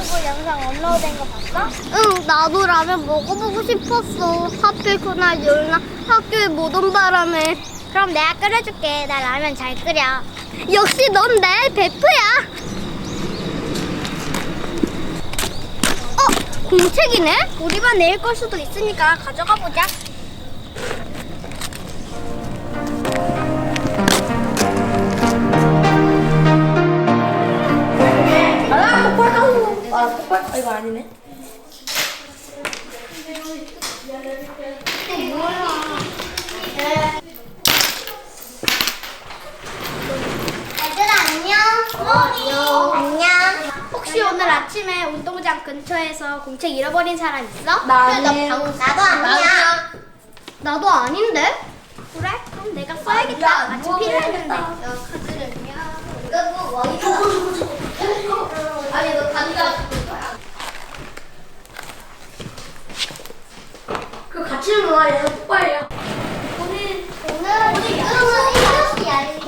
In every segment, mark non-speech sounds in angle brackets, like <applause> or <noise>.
유튜브 영상 업로드된 거 봤어? 응, 나도 라면 먹어보고 싶었어. 하필 그날 열나 학교에 못 온 바람에. 그럼 내가 끓여줄게. 나 라면 잘 끓여. 역시 넌 내 베프야. 어, 공책이네? 우리만 내일 걸 수도 있으니까 가져가 보자. 이거 아니네. 얘들아 안녕. 안녕. 혹시 오늘 아침에 운동장 근처에서 공책 잃어버린 사람 있어? 나 아니에요. 나도 아니야. 나도 아닌데? 그래? 그럼 내가 써야겠다. 마침 필요했는데. <laughs> 아니, 너 단가 그 같이 놀아, 얘는 폭발이야. 오늘 오늘 이름은 이것이야.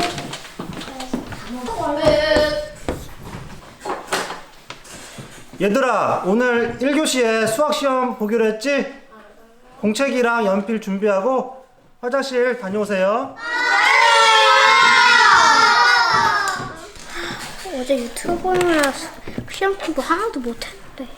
얘들아 오늘 1교시에 수학시험 보기로 했지? 공책이랑 연필 준비하고 화장실 다녀오세요 어제 유튜브 보느라 시험 공부 하나도 못했는데.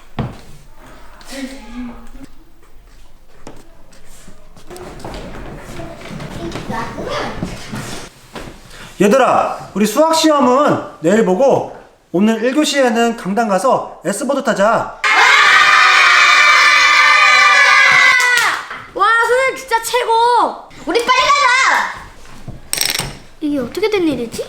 얘들아 우리 수학 시험은 내일 보고 오늘 1교시에는 강당 가서 S보드 타자 와, 선생님 진짜 최고! 우리 빨리 가자! 이게 어떻게 된 일이지?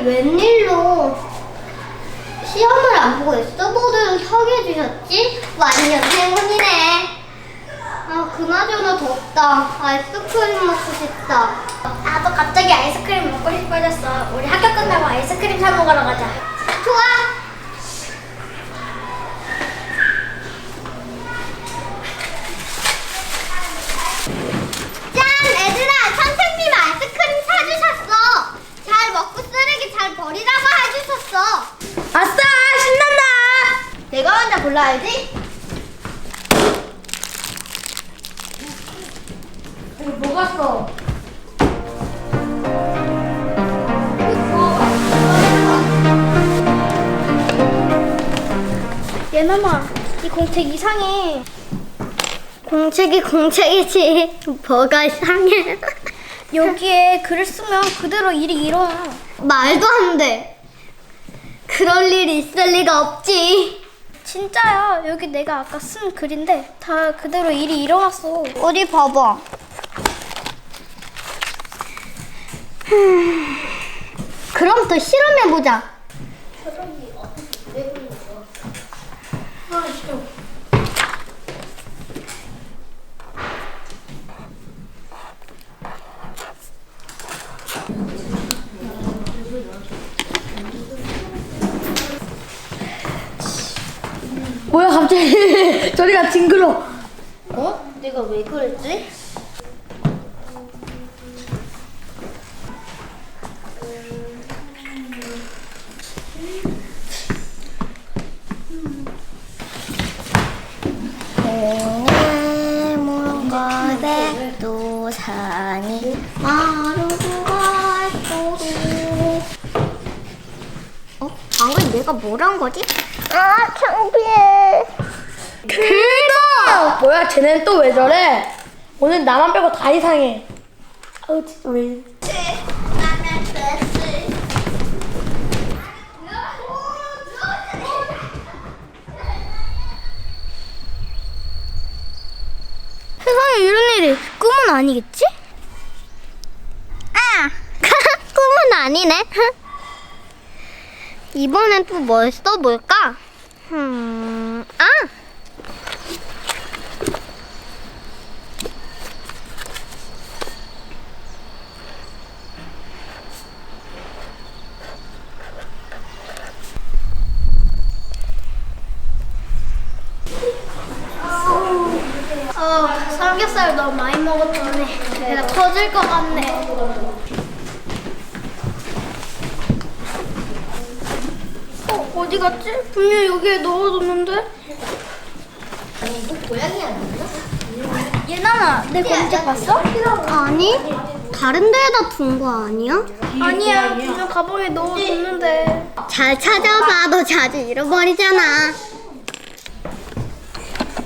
선생님이 웬일로 시험을 안 보고 S보드를 서게 해주셨지? 완전 행운이네. 아, 그나저나 덥다. 아이스크림 먹고 싶다. 나도 갑자기 아이스크림 먹고 싶어졌어. 우리 학교 끝나고 아이스크림 사 먹으러 가자. 좋아. 짠, 얘들아, 선생님 아이스크림 사주셨어. 잘 먹고 쓰레기 잘 버리라고 해주셨어. 아싸! 신난다! 내가 먼저 골라야지. 이 거 뭐가 써? 얘놈아, 이 공책 이상해. 공책이 공책이지. 뭐가 이상해. <laughs> 여기에 글을 쓰면 그대로 일이 일어나. 말도 안 돼. 그럴 일이 있을 리가 없지. 진짜야. 여기 내가 아까 쓴 글인데 다 그대로 일이 일어났어. 어디 봐봐. <sighs> 그럼 더 실험해보자. 뭐야, 갑자기 <laughs> 저리가 징그러. 어? 내가 왜 그랬지? 또 산이 마르고 갈도록 어? 방금 내가 뭘한 거지? 아 창피해 킬다! 뭐야, 쟤네는 또 왜 저래? 오늘 나만 빼고 다 이상해. 아우, 진짜 왜. 세상에 이런 일이 꿈은 아니겠지? 아! <laughs> 꿈은 아니네. <laughs> 이번엔 또 뭘 써볼까? 음, 아! 삼겹살 너무 많이 먹었더니 배가 터질 것 같네. 어, 어디 갔지? 분명 여기에 넣어뒀는데? 얘나나, 내 공책 봤어? 아니, 다른 데에다 둔 거 아니야? 아니야, 분명 가방에 넣어뒀는데. 잘 찾아봐. 너 자주 잃어버리잖아.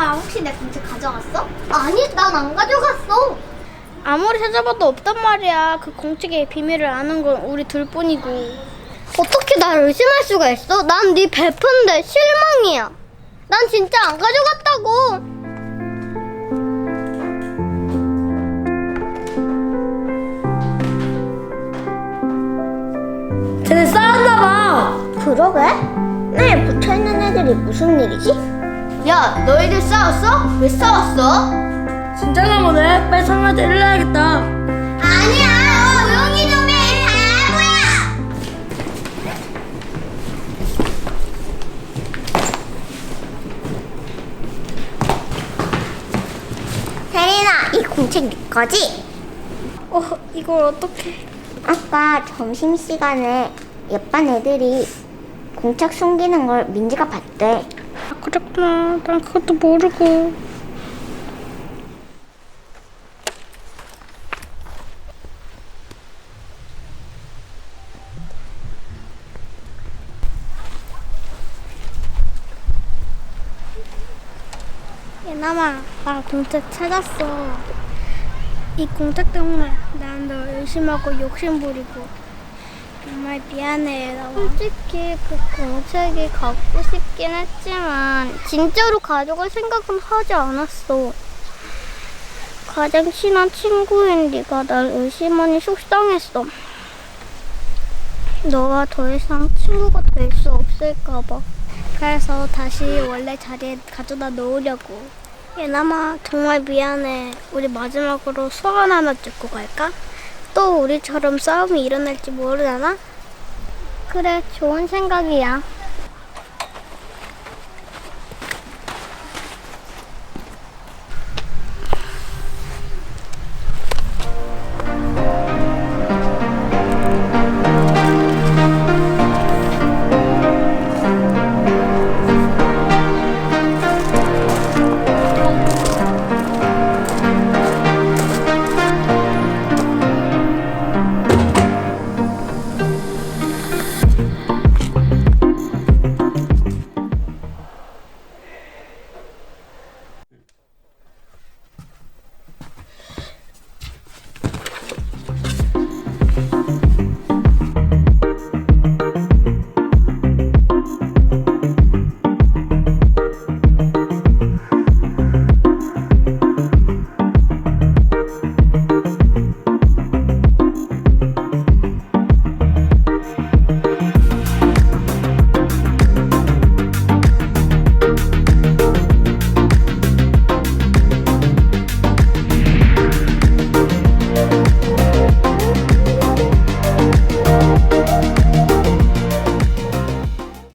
아, 혹시 내 공책 가져갔어? 아니, 난 안 가져갔어. 아무리 찾아봐도 없단 말이야. 그 공책의 비밀을 아는 건 우리 둘뿐이고. 어떻게 날 의심할 수가 있어? 난 네 베프인데 실망이야. 난 진짜 안 가져갔다고. 쟤네 싸웠나봐. 그러게? 네, 붙어있는 애들이 무슨 일이지? 야, 너희들 싸웠어? 왜 싸웠어? 진짜나 보네. 빨리 상아 때려야겠다. 아니야, 조용히 좀 해, 바보야! 세린아, 이 공책 네 거지? 어, 이걸 어떻게? 아까 점심시간에 옆반 애들이 공책 숨기는 걸 민지가 봤대. 아, 그랬구나. 난 그것도 모르고. 예남아, 나 공책 찾았어. 이 공책 때문에 난 너 의심하고 욕심 부리고 정말 미안해, 예남아. 솔직히 그 공책이 갖고 싶긴 했지만 진짜로 가져갈 생각은 하지 않았어. 가장 친한 친구인 네가 날 의심하니 속상했어. 너와 더 이상 친구가 될 수 없을까 봐. 그래서 다시 원래 자리에 가져다 놓으려고. 예남아, 정말 미안해. 우리 마지막으로 소원 하나 듣고 갈까? 또 우리처럼 싸움이 일어날지 모르잖아? 그래, 좋은 생각이야.